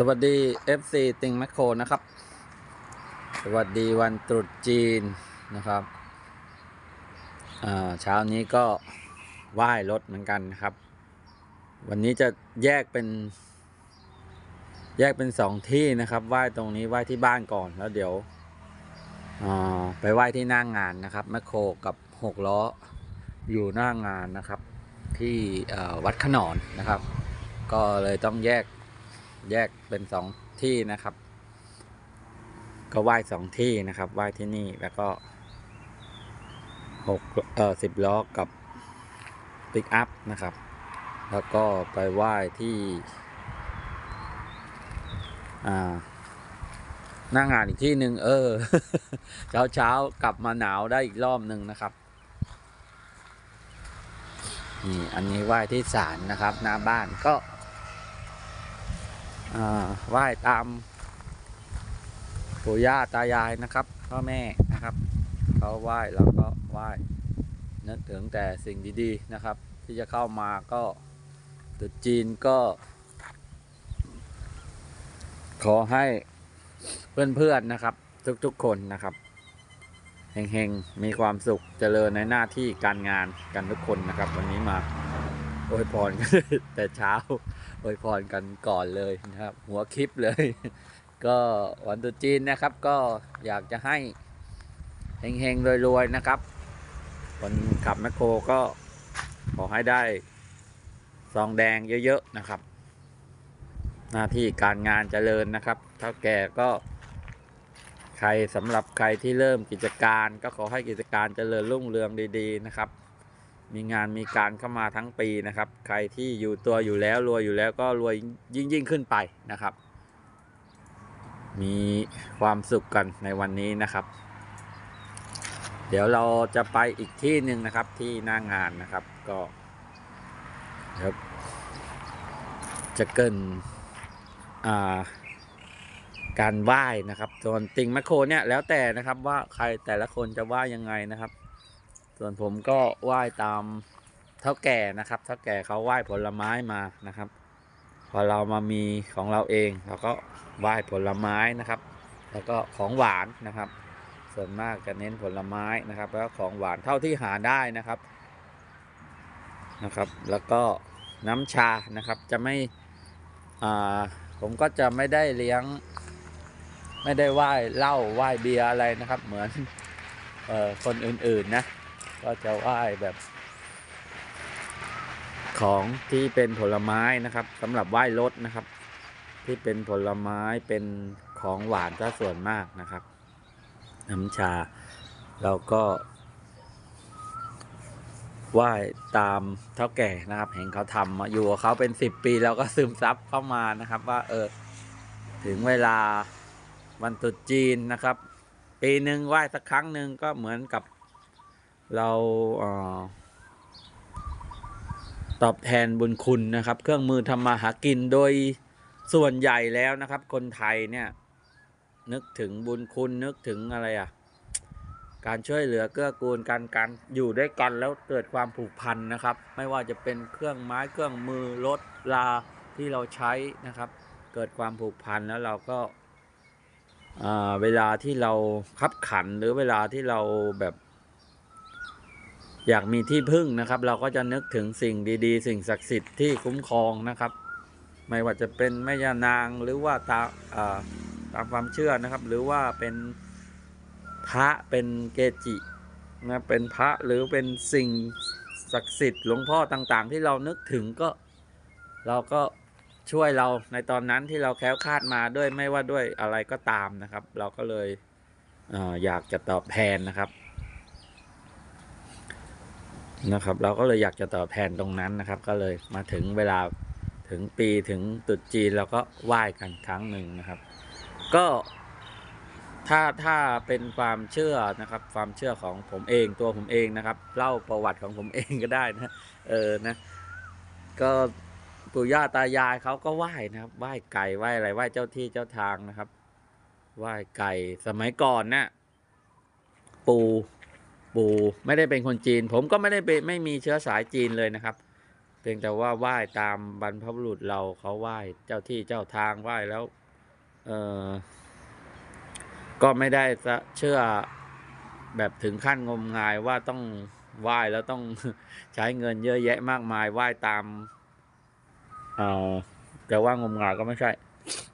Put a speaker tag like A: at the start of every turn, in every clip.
A: สวัสดี FC ติงแมคโครนะครับ สวัสดีวันตรุษจีนนะครับเช้านี้ก็ไหว้รถเหมือนกันนะครับ วันนี้จะแยกเป็น แยกเป็นสองที่นะครับไหว้ตรงนี้ไหว้ที่บ้านก่อนแล้วเดี๋ยวไปไหว้ที่หน้างงานนะครับแมคโครกับหกล้ออยู่หน้างงานนะครับ ที่วัดขนอนนะครับ ก็เลยต้องแยก แยกเป็นสองที่นะครับ ก็ไหว้สองที่นะครับ ไหว้ที่นี่แล้วก็หกเอ่อสิบล้อกับปิกอัพนะครับ แล้วก็ไปไหว้ที่อ่าหน้างานอีกที่หนึ่งเออ เช้าเช้ากลับมาหนาวได้อีกรอบหนึ่งนะครับนี่อันนี้ไหว้ที่ศาลนะครับ หน้าบ้านก็ อ่าไหว้ตามปู่ย่าตายายนะครับ พ่อแม่นะครับเขาไหว้เราก็ไหว้นึกถึงแต่สิ่งดีๆนะครับ ที่จะเข้ามาก็ตุจีนก็ ขอให้เพื่อนๆนะครับ ทุกๆคนนะครับเฮงๆ มีความสุขเจริญในหน้าที่การงานกันทุกคนนะครับ วันนี้มา อวยพรกันแต่เช้าอวยพรกันก่อนเลยนะครับ หัวคลิปเลย ก็วันตุจีนนะครับ ก็อยากจะให้เฮงๆรวยๆนะครับคนขับแมคโครก็ขอให้ได้ซองแดงเยอะๆนะครับ หน้าที่การงานเจริญนะครับเท่าแก่ก็ใครสำหรับใครที่เริ่มกิจการ ก็ขอให้กิจการเจริญรุ่งเรืองดี ๆ นะครับ มีงานมีการเข้ามาทั้งปีนะครับ ใครที่อยู่ตัวอยู่แล้วรวยอยู่แล้วก็รวยยิ่งยิ่งขึ้นไปนะครับ มีความสุขกันในวันนี้นะครับ เดี๋ยวเราจะไปอีกที่หนึ่งนะครับที่หน้างานนะครับก็เดี๋ยวจะเกินอ่าการไหว้นะครับ ส่วนติงแมคโครเนี่ยแล้วแต่นะครับว่าใครแต่ละคนจะไหว้ยังไงนะครับ ส่วนผมก็ไหว้ตามเท่าแก่นะครับเท่าแก่เขาไหว้ผลไม้มานะครับ พอเรามามีของเราเองเราก็ไหว้ผลไม้นะครับ แล้วก็ของหวานนะครับ ส่วนมากจะเน้นผลไม้นะครับ แล้วของหวานเท่าที่หาได้นะครับนะครับ แล้วก็น้ำชานะครับจะไม่อ่าผมก็จะไม่ได้เลี้ยง ไม่ได้ไหว้เหล้าไหว้เบียร์อะไรนะครับ เหมือนเอ่อคนอื่นๆนะ ก็จะไหว้แบบ ของที่เป็นผลไม้นะครับสำหรับไหว้รถนะครับ ที่เป็นผลไม้เป็นของหวานซะส่วนมากนะครับ น้ำชาเราก็ไหว้ตามเท่าแก่นะครับ เห็นเขาทำมาอยู่กับเขาเป็นสิบปีเราก็ซึมซับเข้ามานะครับ ว่าเออถึงเวลาวันตรุษจีนนะครับ ปีหนึ่งไหว้สักครั้งหนึ่งก็เหมือนกับ เราเออตอบแทนบุญคุณนะครับ เครื่องมือทำมาหากินโดยส่วนใหญ่แล้วนะครับ คนไทยเนี่ย นึกถึงบุญคุณนึกถึงอะไรอะ่ะ การช่วยเหลือเกื้อกูลกันการอยู่ด้วยกันแล้วเกิดความผูกพันนะครับ ไม่ว่าจะเป็นเครื่องไม้เครื่องมือรถลาที่เราใช้นะครับ เกิดความผูกพันแล้วเราก็เวลาที่เราขับขันหรือเวลาที่เราแบบ อยากมีที่พึ่งนะครับ เราก็จะนึกถึงสิ่งดีๆ สิ่งศักดิ์สิทธิ์ที่คุ้มครองนะครับ ไม่ว่าจะเป็นแม่ย่านางหรือว่าตามอ่าตามความเชื่อนะครับ หรือว่าเป็นพระเป็นเกจินะเป็นพระหรือเป็นสิ่งศักดิ์สิทธิ์หลวงพ่อต่างๆ ที่เรานึกถึงก็เราก็ช่วยเราในตอนนั้นที่เราแคล้วคลาดมาด้วยไม่ว่าด้วยอะไรก็ตามนะครับ เราก็เลยเอออยากจะตอบแทนนะครับ นะครับ เราก็เลยอยากจะตอบแทนตรงนั้นนะครับ ก็เลยมาถึงเวลาถึงปีถึงตรุษจีนเราก็ไหว้กันครั้งหนึ่งนะครับ ก็ถ้าถ้าเป็นความเชื่อนะครับ ความเชื่อของผมเองตัวผมเองนะครับ เล่าประวัติของผมเองก็ได้นะเออนะ ก็ปู่ย่าตายายเขาก็ไหว้นะครับไหว้ไก่ไหว้อะไรไหว้เจ้าที่เจ้าทางนะครับไหว้ไก่สมัยก่อนนะ่ะปู่ ปู่ไม่ได้เป็นคนจีน ผมก็ไม่ได้เป็นไม่มีเชื้อสายจีนเลยนะครับเพียงแต่ว่าไหว้ตามบรรพบุรุษเราเขาไหว้เจ้าที่เจ้าทางไหว้แล้วเออก็ไม่ได้เชื่อแบบถึงขั้นงมงายว่าต้องไหว้แล้วต้องใช้เงินเยอะแยะมากมายไหว้ตามเออจะว่างมงายก็ไม่ใช่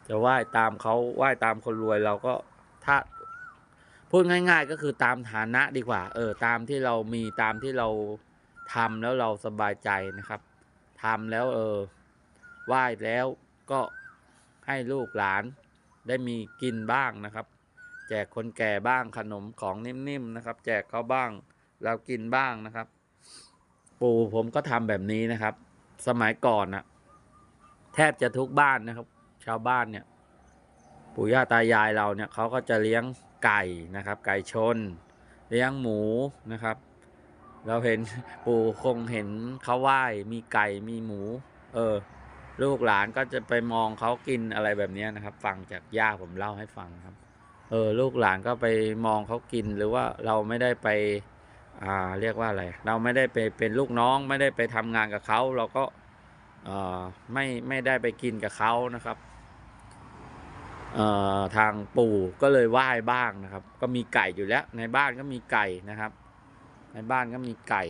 A: จะไหว้ตามเขาไหว้ตามคนรวยเราก็ถ้า พูดง่าย ๆ ก็คือตามฐานะดีกว่า เออ ตามที่เรามีตามที่เราทำแล้วเราสบายใจนะครับทำแล้วเออไหว้แล้วก็ให้ลูกหลานได้มีกินบ้างนะครับ แจกคนแก่บ้างขนมของนิ่มๆนะครับ แจกเขาบ้าง เรากินบ้างนะครับ ปู่ผมก็ทำแบบนี้นะครับ สมัยก่อนนะแทบจะทุกบ้านนะครับ ชาวบ้านเนี่ย ปู่ย่าตายายเราเนี่ยเขาก็จะเลี้ยง ไก่นะครับ ไก่ชน เลี้ยงหมูนะครับ เราเห็นปู่คงเห็นเขาไหว้มีไก่มีหมู เออ ลูกหลานก็จะไปมองเขากินอะไรแบบนี้นะครับ ฟังจากย่าผมเล่าให้ฟังครับ เออ ลูกหลานก็ไปมองเขากินหรือว่าเราไม่ได้ไป อ่า เรียกว่าอะไร เราไม่ได้ไปเป็นลูกน้องไม่ได้ไปทำงานกับเขาเราก็เออไม่ไม่ได้ไปกินกับเขานะครับ ทางปู่ก็เลยไหว้บ้างนะครับ ก็มีไก่อยู่แล้ว ในบ้านก็มีไก่นะครับ ในบ้านก็มีไก่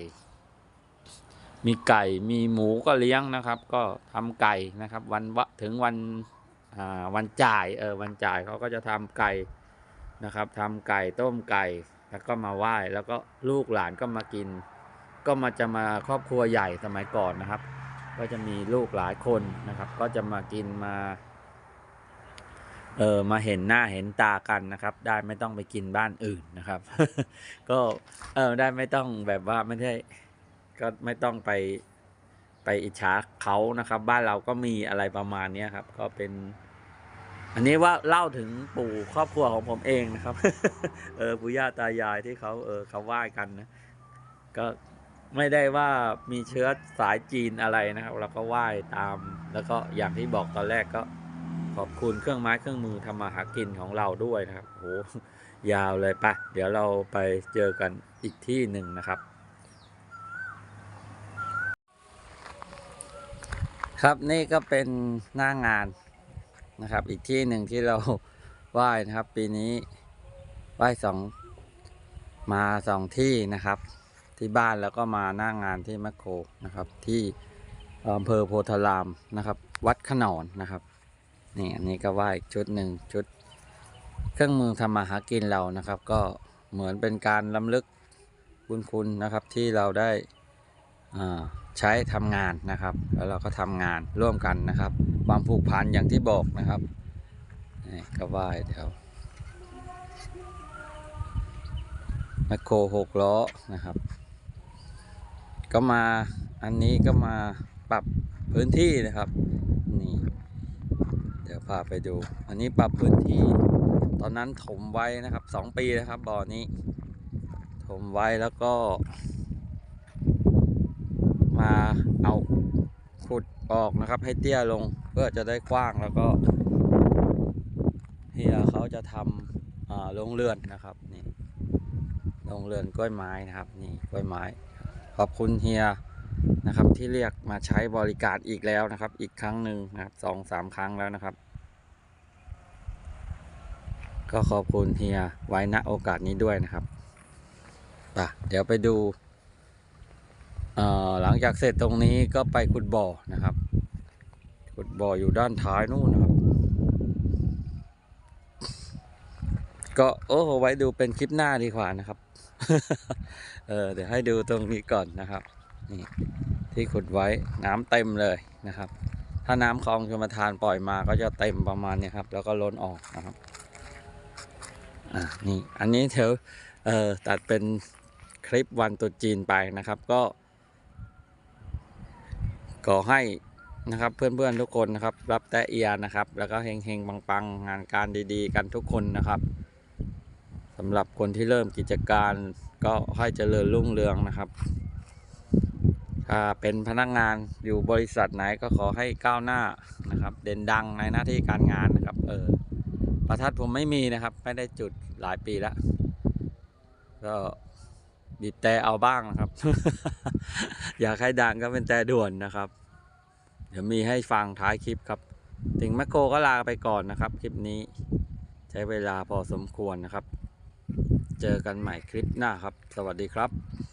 A: มีไก่มีหมูก็เลี้ยงนะครับ ก็ทำไก่นะครับ วันวะถึงวันวันจ่ายเออวันจ่ายเขาก็จะทำไก่นะครับทำไก่ต้มไก่แล้วก็มาไหว้แล้วก็ลูกหลานก็มากิน ก็มาจะมาครอบครัวใหญ่สมัยก่อนนะครับ ก็จะมีลูกหลายคนนะครับ ก็จะมากินมา เออมาเห็นหน้าเห็นตากันนะครับ ได้ไม่ต้องไปกินบ้านอื่นนะครับ ก็เออได้ไม่ต้องแบบว่าไม่ใช่ก็ไม่ต้องไปไปอิจฉาเขานะครับ บ้านเราก็มีอะไรประมาณนี้ครับ ก็เป็น อันนี้ว่าเล่าถึงปู่ครอบครัวของผมเองนะครับ เออปู่ย่าตายายที่เขาเออเขาไหว้กันนะก็ไม่ได้ว่ามีเชื้อสายจีนอะไรนะครับ เราก็ไหว้ตาม แล้วก็อย่างที่บอกตอนแรกก็ ขอบคุณเครื่องไม้เครื่องมือทำมาหากินของเราด้วยนะครับโหยาวเลยปะเดี๋ยวเราไปเจอกันอีกที่หนึ่งนะครับ ครับนี่ก็เป็นหน้างานนะครับ อีกที่หนึ่งที่เราไหว้นะครับ ปีนี้ไหว้สองมาสองที่นะครับ ที่บ้านแล้วก็มาหน้างานที่แมคโครนะครับ ที่อำเภอโพธารามนะครับ วัดขนอนนะครับ นี่อันนี้ก็ไหว้อีกชุดหนึ่งชุด เครื่องมือทำมาหากินเรานะครับ ก็เหมือนเป็นการล้ำลึกบุญคุณนะครับที่เราได้ใช้ทำงานนะครับ แล้วเราก็ทำงานร่วมกันนะครับ ความผูกพันอย่างที่บอกนะครับนี่ก็ไหว้เดี๋ยวแมคโครหกล้อนะครับ ก็มาอันนี้ก็มาปรับพื้นที่นะครับนี่ เดี๋ยวพาไปดู อันนี้ปรับพื้นที่ ตอนนั้นถมไว้นะครับสองปีนะครับบ่อนี้ถมไว้แล้วก็ มาเอาขุดออกนะครับ ให้เตี้ยลงเพื่อจะได้กว้างแล้วก็เฮียเขาจะทำโรงเรือนนะครับนี่โรงเรือนกล้วยไม้นะครับ นี่กล้วยไม้ ขอบคุณเฮีย นะครับ ที่เรียกมาใช้บริการอีกแล้วนะครับ อีกครั้งหนึ่งนะครับสองสามครั้งแล้วนะครับ ก็ขอบคุณเฮียไว้ณโอกาสนี้ด้วยนะครับป่ะเดี๋ยวไปดูหลังจากเสร็จตรงนี้ก็ไปขุดบ่อนะครับขุดบ่ออยู่ด้านท้ายนู่นนะครับ ก็โอ้โหไว้ดูเป็นคลิปหน้าดีกว่านะครับ เออเดี๋ยวให้ดูตรงนี้ก่อนนะครับ นี่ที่ขุดไว้น้ำเต็มเลยนะครับ ถ้าน้ำคลองชลประทานปล่อยมาก็จะเต็มประมาณนี้ครับ แล้วก็ล้นออกนะครับอ่านี่อันนี้เดี๋ยวเอ่อตัดเป็นคลิปวันตรุษจีนไปนะครับก็ขอให้นะครับเพื่อนๆทุกคนนะครับ รับแต่เอียนะครับ แล้วก็เฮงๆปังๆงานการดีๆ กันทุกคนนะครับสำหรับคนที่เริ่มกิจการก็ให้เจริญรุ่งเรืองนะครับ ถ้าเป็นพนักงานอยู่บริษัทไหนก็ขอให้ก้าวหน้านะครับ เด่นดังในหน้าที่การงานนะครับ เออประทัดผมไม่มีนะครับ ไม่ได้จุดหลายปีแล้วก็บีบแต่เอาบ้างนะครับ อยากให้ดังก็เป็นแต่ด่วนนะครับ เดี๋ยวมีให้ฟังท้ายคลิปครับ ถึงแมคโครก็ลาไปก่อนนะครับ คลิปนี้ใช้เวลาพอสมควรนะครับ เจอกันใหม่คลิปหน้าครับ สวัสดีครับ